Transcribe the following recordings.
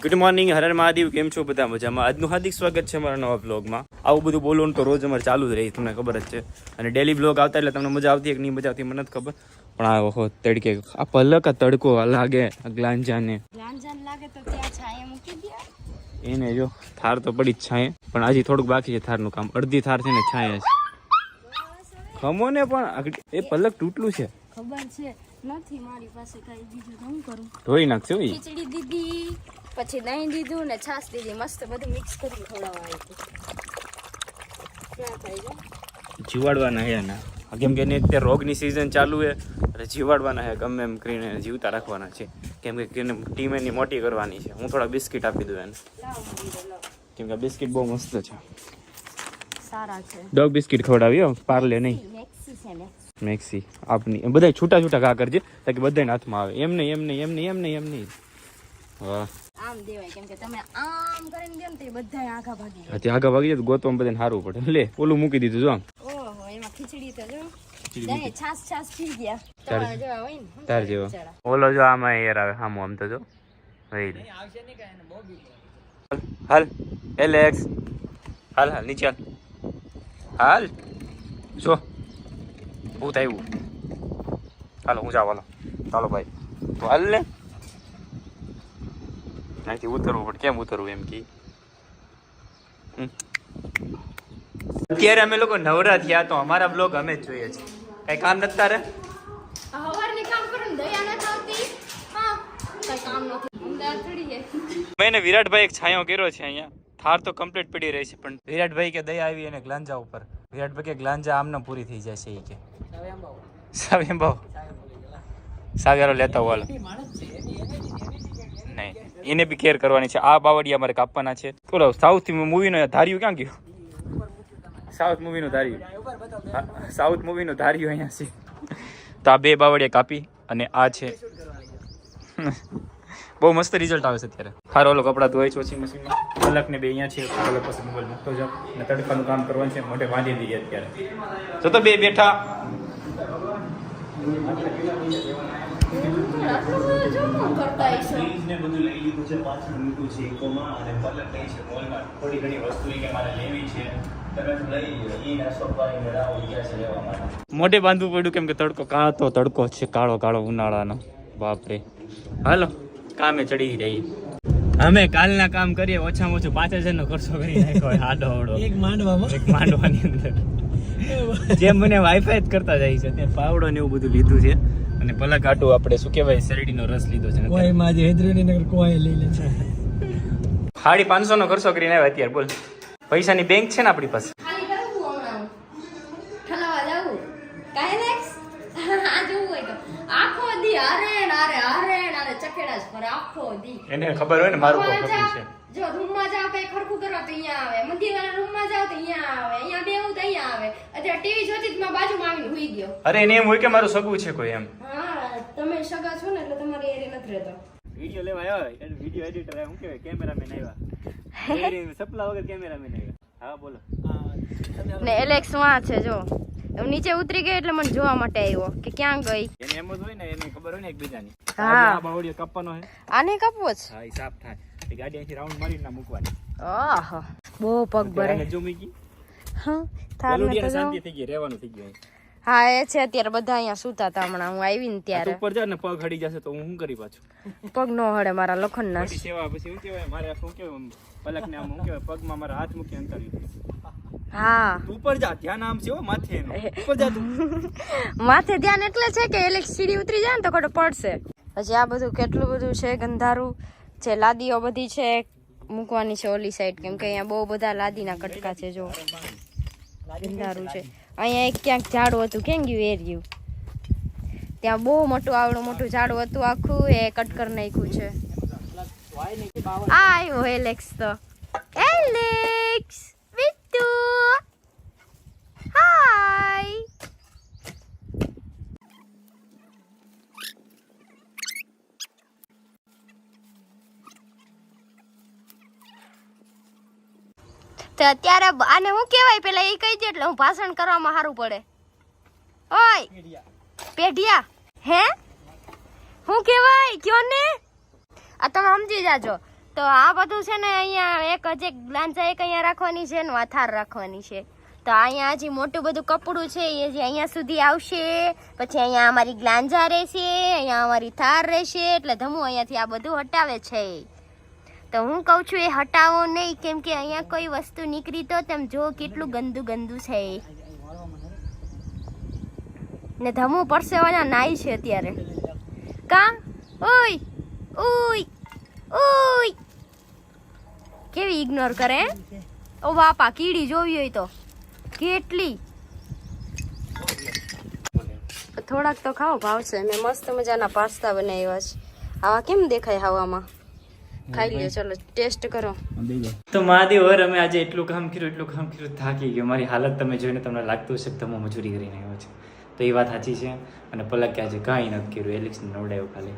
Good morning હરણ મહાદેવ. કેમ છો બધા મજામાં? આજનું હાર્દિક સ્વાગત છે અમારા નવા બ્લોગમાં આવું બધું બોલવાનું તો રોજ અમારે ચાલુ જ રહી તમને ખબર જ છે. અને ડેલી બ્લોગ આવતા એટલે તમને મજા આવતી કે નહીં મજા આવતી મને ખબર. પણ આ ઓહો તડકે આ પલક આ તડકો લાગે ગ્લાંજાને. લાગે તો ત્યાં મૂકી દે. એને જો થાર તો પડી જ છાંય. પણ હજી થોડુંક બાકી છે થારનું કામ. અડધી થાર છે ને છાંય છે ખમો ને પણ એ પલક તૂટલું છે. ખબર છે. નથી મારી પાસે કઈ બીજું તો હું કરું? ધોઈ નાખશે ખીચડી દીધી. પછી દહીં દીધું ને છાશ દીધી મસ્ત બધું મિક્સ કરી ખવડાવવા આવી ક્યાં છે? જીવાડવાના હે ના કેમ કે એની અત્યારે રોગની સિઝન ચાલુ છે એટલે જીવાડવાના હે ગમે એમ કરીને જીવતા રાખવાના છે. કેમ કે ટીમ એની મોટી કરવાની છે. હું થોડા બિસ્કિટ આપી દઉં એને. કેમ કે બિસ્કિટ બહુ મસ્ત છે. સારા છે. ડોગ બિસ્કિટ ખવડાવ્યો હો પાર્લે નહીં. મેક્સી આપની. બધા છૂટા છૂટા ઘા કરજે તાકે બધાને હાથમાં આવે. એમ નહીં એમ નહીં એમ નહીં એમ નહીં એમ નહીં. વાહ. આમ દેવાય. કેમ કે તમે આમ કરીને દે ને તો બધા આઘા ભાગી જાય. આગળ વાગી જાય તો ગોતવામાં બધાને સારું પડે. લે ઓલું મૂકી દીધું જો આમ. ઓહો એમાં ખીચડી તો જો. પી ગયા. જેવા હોય ને તાર ઓલો જો આમાં એર આવે હામો આમ તો જો. હાલ એલેક્સ હાલ હાલ નીચે હાલ. હાલ. જો. ભૂત આવ્યું. હાલો હું જાવ હાલો. ચાલો ભાઈ. તો હાલ ને. અહીંથી ઉતરવું પડે કેમ ઉતરવું એમ કે. અત્યારે અમે લોકો નવરા થયા તો અમારા બ્લોગ અમે જ જોઈએ છીએ કઈ કામ નથી તારે? છે મેં વિરાટભાઈ એક છાંયો કર્યો છે અહીંયા. થાર તો કમ્પ્લીટ પડી રહી છે પણ વિરાટભાઈ કે દયા આવી અને ગ્લાંજા ઉપર. વિરાટભાઈ કે ગ્લાંજા આમને પૂરી થઈ જાય છે એ કે. સાવ્યમ ભાવ સાવ્યારો લેતા હોવાલો નહીં. એને બી કેર કરવાની છે. આ બાવડિયા અમારે કાપવાના છે. બોલો સાઉથ મૂવીનો ધાર્યું ક્યાં ગયું? સાઉથ મૂવીનું ધાર્યું. સાઉથ મૂવીનું ધાર્યું અહીંયા છે. તો આ બે બાવડિયા કાપી અને આ છે. બહુ મસ્ત રિઝલ્ટ આવે છે અત્યારે. હારો ઓલો કપડાં ધોવાય છે વોશિંગ મશીનમાં કલાક ને બે અહીંયા છે. કલાક પછી મોબાઈલ મૂકતો જાવ અને તડકાનું કામ કરવાનું છે. મોઢે વાંધી દઈએ અત્યારે. જો તો બે બેઠા. આટલું બધું જો શું કરતા હશો ને બધું લઈ લીધું છે પાછળ મૂક્યું છે ઇકોમાં અને પલક ગઈ છે મોલમાં થોડી ઘણી વસ્તુ કે મારે લેવી છે. મોઢે બાંધવું પડ્યું કેમ કે તડકો કાળો તડકો છે કાળો કાળો ઉનાળાનો. બાપરે. હાલો કામે ચડી રહી અમે કાલના કામ કરીએ ઓછામાં ઓછું પાંચ હજાર નો ખર્ચો કરી નાખ્યો આડો અવળો એક માંડવામાં. એક માંડવાની અંદર. જેમ મને વાઈફાઈ જ કરતા જાય છે ત્યાં પાવડો ને એવું બધું લીધું છે. અને પલક આટું આપણે શું કહેવાય શેરડીનો રસ લીધો છે. ને કોઈ માં જે હેદરેની નગર કોઈ લઈ લે છે. સાડી પાંચસો નો ખર્ચો કરીને આવ્યા અત્યારે બોલ. પૈસાની બેંક છે ને આપણી પાસે ખાલી કરવું હમણાં ઠલાવા જાવું કાંઈ નેક્સ આ જોવું હોય તો આખો દી હારે ને હારે હારે ને હારે ચકેડા આખો દી. એને ખબર હોય ને મારું કોણ ખબર છે જો રૂમમાં જાવ કઈ ખરખું કરવા તો અહીંયા આવે. મંદિર વાળા રૂમમાં જાવ તો અહીંયા આવે. અહીંયા બેવું તો અહીંયા આવે. અત્યારે ટીવી જોતી જ મારા બાજુમાં આવીને હુઈ ગયો. અરે એને એમ હોય કે મારું સગું છે કોઈ એમ. હા તમે સગા છો ને એટલે તમારે એરે નથી રહેતો. વિડિયો લેવા આવ્યા વિડિયો એડિટર આવ્યા શું કહેવાય? કેમેરામેન આવ્યા. સપલા વગર કેમેરામેન આવ્યા. હા બોલો. ને એલેક્સ વાં છે જો. નીચે ઉતરી ગઈ એટલે મને જોવા માટે આવ્યો કે ક્યાં ગઈ? એને એમ જ હોય ને એને ખબર હોય ને એકબીજાની. હા. આ બાવળીઓ કપવાનો હે આને કપવો છે હા સાફ થાય. એ ગાડી અહીંથી રાઉન્ડ મારીને ના મૂકવાની. આહ બહુ પગ ભરે. ત્યારે જો મૂકી હા થાર ને તો શાંતિ થઈ ગઈ રહેવાનું થઈ ગયું હા એ છે અત્યારે બધા અહીંયા સુતા હતા હમણાં. હું આવી ને ત્યારે. ઉપર જા ને પગ હડી જશે તો હું શું કરી પાછું? પગ નો હળે મારા લોખંડ ના સેવા પછી શું કહેવાય? મારે શું કહેવાય? પલક ને આમ શું કહેવાય? પગમાં મારા હાથ મૂકી અંતરી હા. તું ઉપર જા ધ્યાન આમ છે માથે. ઉપર જા તું. માથે ધ્યાન એટલે છે કે એલેક્સ સીડી ઉતરી જાય ને તો ખોટો પડશે. પછી આ બધું કેટલું બધું છે ગંધારું જે લાદીઓ બધી છે મૂકવાની છે ઓલી સાઈડ કેમ કે અહીંયા બહુ બધા લાદીના કટકા છે જો. ગંધારું છે. અહીંયા એક ક્યાંક ઝાડું હતું કેમ ગયું એર્યું ત્યાં બહુ મોટું આવડું મોટું ઝાડું હતું આખું એ કટ કરી નાખ્યું છે. આ આવ્યો એલેક્સ તો. એલેક્સ વિટ્ટુ હાય તો અત્યારે આને શું કહેવાય? પેલા એ કહી દે એટલે હું ભાષણ કરવામાં સારું પડે. ઓય, પેઢિયા, હે? શું કહેવાય? કયો ને? આ તમે સમજી જાજો. તો આ બધું છે ને અહીંયા એક જ એક લાંચા એક અહીંયા રાખવાની છે ને વાથાર રાખવાની છે. તો અહીંયા હજી મોટું બધું કપડું છે એ જે અહીંયા સુધી આવશે. પછી અહીંયા અમારી ગ્લાંજા રહેશે, અહીંયા અમારી થાર રહેશે, એટલે ધમુ અહીંયાથી આ બધું હટાવે છે. તો હું કહું છું, એ હટાવો નહીં, કેમ કે અહીંયા કોઈ વસ્તુ નીકળી તો તેમ જો કેટલું ગંદુ ગંદુ છે ને ધમુ પરસેવાના નાઈ છે અત્યારે. કા? ઓય! ઓય! ઓય! કેવી ઇગ્નોર કરે ઓ બાપા, કીડી જોવી હોય તો. કેટલી? થોડાક તો ખાઓ, ભાવશે. મેં મસ્ત મજાના પાસ્તા બનાવ્યા છે. આવા કેમ દેખાય હવામાં? ખાઈ લ્યો ચલો ટેસ્ટ કરો. તો મહાદેવ હર અમે આજે એટલું કામ કર્યું એટલું કામ કર્યું થાકી ગયો. મારી હાલત તમે જોઈને તમને લાગતું હશે કે તમે મજૂરી કરીને આવ્યો છે. તો એ વાત સાચી છે. અને પલક કે આજે કાંઈ નથી કર્યું એલિક્સને નવડાવ્યો ખાલી.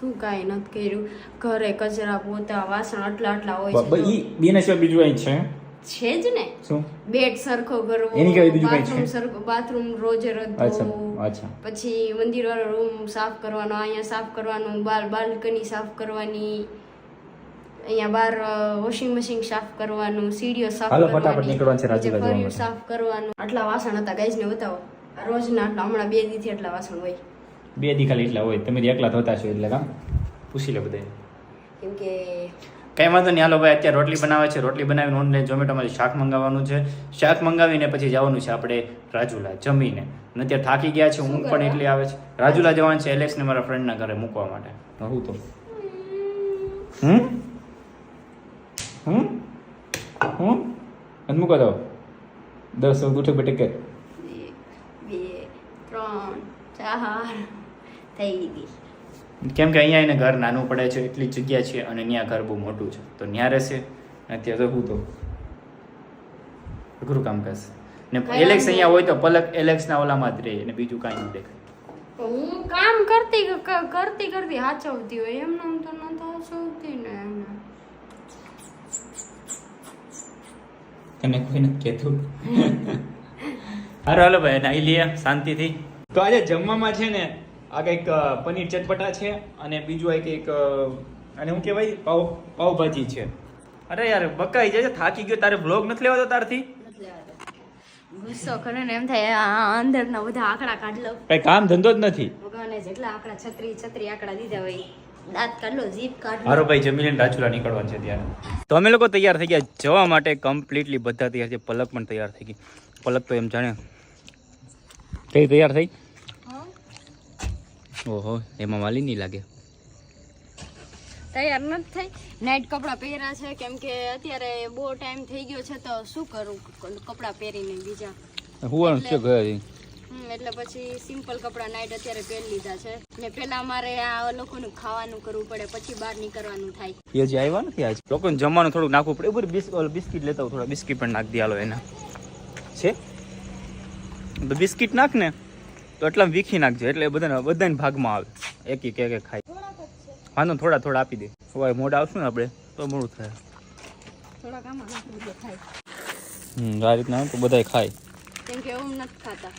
શું કાંઈ નથી કર્યું? ઘરે કચરા પોતા વાસણ આટલા આટલા હોય છે બેના સિવાય બીજું અહીં છે? છે જ ને? શું? બેડ સરખો કરવો એની કઈ બીજું કઈ છે? સરખો બાથરૂમ રોજે રોજ અચ્છા પછી મંદિર વાળો રૂમ સાફ કરવાનો અહીંયા સાફ કરવાનું બાર બાલ્કની સાફ કરવાની અહીંયા બહાર વોશિંગ મશીન સાફ કરવાનું સીડીઓ સાફ હાલો, કરવાની ફટાફટ નીકળવાનું છે માટે. સાફ કરવાનું. આટલા વાસણ હતા ગાઈઝ ને બતાવો. રોજના આટલા હમણાં બે દીથી એટલા વાસણ હોય. બે દી ખાલી એટલા હોય. તમે એકલા ધોતા છો એટલે કામ? પૂછી લે બધા કેમ કે કઈ વાંધો નહીં. હાલો ભાઈ અત્યારે રોટલી બનાવે છે. રોટલી બનાવીને ઓનલાઈન ઝોમેટોમાંથી શાક મંગાવવાનું છે. શાક મંગાવીને પછી જવાનું છે આપણે રાજુલા જમીને. અને અત્યારે થાકી ગયા છે. ઊંઘ પણ એટલી આવે છે. રાજુલા જવાનું છે એલેક્સને મારા ફ્રેન્ડના ઘરે મૂકવા માટે. હું તો. હમ? હમ? હમ? અને મૂકવા દો. દસ ઉઠે બેટે કે. બે ત્રણ ચાર થઈ ગઈ. કેમ કે અહીંયા એને ઘર નાનું પડે છે એટલી જગ્યા છે અને ત્યાં ઘર બહુ મોટું છે. તો ત્યાં રહેશે અત્યારે તો હું તો અઘરું કામ કરશે. ને એલેક્સ અહીંયા હોય તો પલક એલેક્સના ઓલામાં જ રહે અને બીજું કાંઈ નહીં દેખાય. હું કામ કરતી કરતી કરતી હાચવતી હોય. એમ નામ તો ન હાચવતી ને તને કોઈ નથી કહેતું? હારો હાલો ભાઈ નાઈ લઈએ શાંતિથી. તો આજે જમવામાં છે ને આ કંઈક પનીર ચટપટા છે અને બીજું આ કંઈક અને શું કહેવાય પાવ પાવભાજી છે. અરે યાર બકાઈ જાય છે થાકી ગયો તારે વ્લોગ નથી લેવાતો તારથી? ગુસ્સો કરે ને એમ થાય અંદરના બધા આંકડા કાઢ લો. કઈ કામ ધંધો જ નથી. ભગવાને જેટલા આંકડા છત્રી છત્રી આંકડા દીધા હોય દાંત કાઢ લો જીભ કાઢ લો. હારો ભાઈ જમીને રાજુલા નીકળવાનું છે ત્યારે. તો અમે લોકો તૈયાર થઈ ગયા જવા માટે કમ્પ્લીટલી બધા તૈયાર છે પલક પણ તૈયાર થઈ ગઈ. પલક તો એમ જાણે. કઈ તૈયાર થઈ? ઓહો એમાં વાલી નહીં લાગે. તૈયાર નથી થઈ. નાઇટ કપડાં પહેર્યા છે કેમ કે અત્યારે બહુ ટાઈમ થઈ ગયો છે તો શું કરું? કપડાં પહેરીને બીજા. હું છે ઘરે. એટલે પછી સિમ્પલ કપડાં નાઇટ અત્યારે પહેરી લીધા છે. ને પહેલા મારે આ લોકોનું ખાવાનું કરવું પડે પછી બહાર નીકળવાનું થાય. એ જે આવ્યા નથી આજ? લોકોને જમવાનું થોડું નાખવું પડે. ઉપર બિસ્કિટ લેતા હોય થોડા. બિસ્કિટ પણ નાખ દે એના. છે? તો બિસ્કિટ નાખ ને. તો એટલા વીખી નાખજો એટલે બધાને બધાને ભાગમાં આવે. એક એક એક ખાય. વાંધો થોડા થોડા આપી દે. હવે મોડા આવશું ને આપણે તો મોડું થાય. હમ આ રીતના તો બધાય ખાય. કેમ કે એવું નથી ખાતા.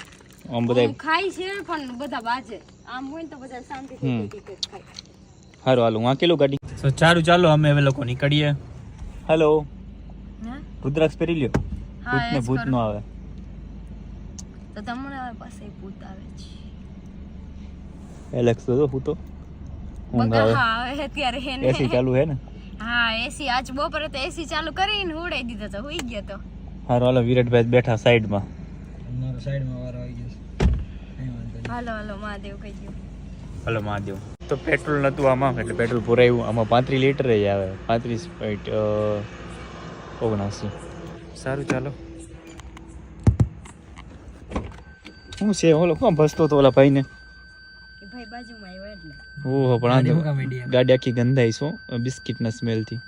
આમ બધાય ખાય છે પણ બધા બાજે. આમ હોય તો બધા શાંતિથી હમ. એક એક ખાય. સારું હાલો. હું આકેલું ગાડી તો ચાલો ચાલો અમે હવે લોકો નીકળીએ. હેલો હા? રુદ્રાક્ષ પહેરી લ્યો. ભૂત ને ભૂત નો આવે. તો તમને પાસે ભૂત આવે છે. એલેક્સ તો હું તો ઊંઘ આવે હા અત્યારે એને એસી ચાલુ હે ને? હા એસી આજ બપોરે તો એસી ચાલુ કરીને ઉડાઈ દીધો તો હોઈ ગયો તો. હારું હાલો વિરાટભાઈ બેઠા સાઈડમાં. મારો સાઈડમાં વારો આવી ગયો હાલો હાલો મહાદેવ કહી ગયો હાલો મહાદેવ. તો પેટ્રોલ નહોતું આમાં એટલે પેટ્રોલ પુરાયું. આમાં પાંત્રીસ લીટર જ આવે. પાંત્રીસ પોઈન્ટ ઓગણાસી. સારું ચાલો. શું છે? ઓલો કોણ ભસતો તો ઓલા ભાઈને? ભાઈ બાજુમાં આવ્યો એટલે ઓહો પણ ગાડી આ ગાડી આખી ગંધાઈ શું બિસ્કિટના સ્મેલથી.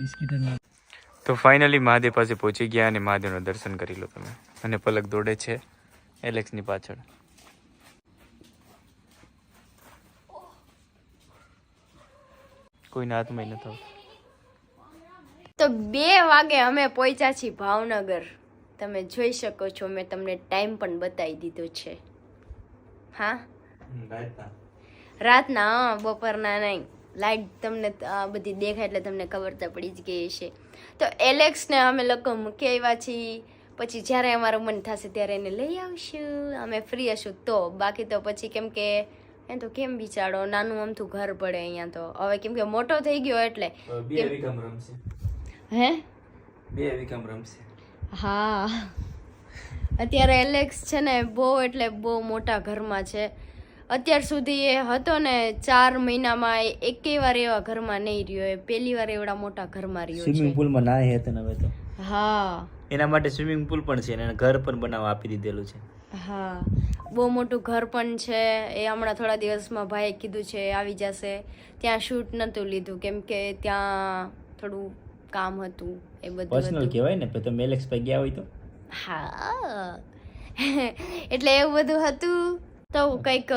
બિસ્કિટ જ તો ફાઇનલી મહાદેવ પાસે પહોંચી ગયા અને મહાદેવનું દર્શન કરી લો તમે. અને પલક દોડે છે એલેક્સની પાછળ. કોઈના હાથમાં નથી તો બે વાગે અમે પહોંચ્યા છીએ ભાવનગર. તમે જોઈ શકો છો મેં તમને ટાઈમ પણ બતાવી દીધો છે. હા? રાતના. બપોરના નહીં. લાઈટ તમને બધી દેખાય એટલે તમને ખબર તો પડી જ ગઈ હશે. તો એલેક્સને અમે લોકો મૂકી આવ્યા છીએ. પછી જ્યારે અમારું મન થશે ત્યારે એને લઈ આવશું. અમે ફ્રી હશું તો. બાકી તો પછી કેમ કે એ તો કેમ બિચારો નાનું અમથું ઘર પડે અહીંયા તો. હવે કેમ કે મોટો થઈ ગયો એટલે. હે? બે વિકમ રમશે. હા. અત્યારે એલેક્સ છે ને બહુ એટલે બહુ મોટા ઘરમાં છે. અત્યાર સુધી એ હતો ને ચાર મહિનામાં એ એકેય વાર એવા ઘરમાં નહીં રહ્યો. એ પહેલી વાર એવડા મોટા ઘરમાં રહ્યો સ્વિમિંગ પુલમાં ના હે તને હવે તો. હા. એના માટે સ્વિમિંગ પુલ પણ છે અને ઘર પણ બનાવવા આપી દીધેલું છે. હા. બહુ મોટું ઘર પણ છે. એ હમણાં થોડા દિવસમાં ભાઈએ કીધું છે આવી જશે. ત્યાં શૂટ નહોતું લીધું. કેમ કે ત્યાં થોડું કામ હતું એ બધું પર્સનલ કહેવાય ને તો મેલેક્સ પાસે ગયા હોય તો? હા. એટલે એવું બધું હતું. તો કંઈક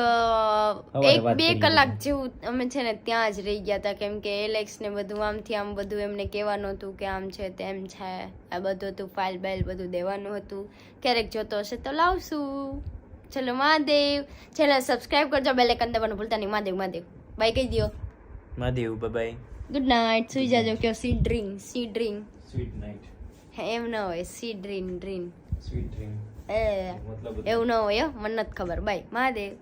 એક બે કલાક જેવું અમે છે ને ત્યાં જ રહી ગયા હતા કેમ કે એલેક્સ ને બધું આમથી આમ બધું એમને કહેવાનું હતું કે આમ છે તેમ છે આ બધું હતું ફાઇલ બાઇલ બધું દેવાનું હતું. ક્યારેક જોતો હશે તો લાવશું. ચલો મહાદેવ. ચેનલ સબસ્ક્રાઇબ કરજો બેલેકન આઇકન દબાવવાનું ભૂલતા નહીં. મહાદેવ મહાદેવ. બાય કહી દો મહાદેવ બાય ગુડ નાઇટ સુઈ જાજો કયો see dream see dream sweet night એમ ન હોય see dream dream sweet dream એ મતલબ એવું ન હોય મને નથી ખબર. બાય મહાદેવ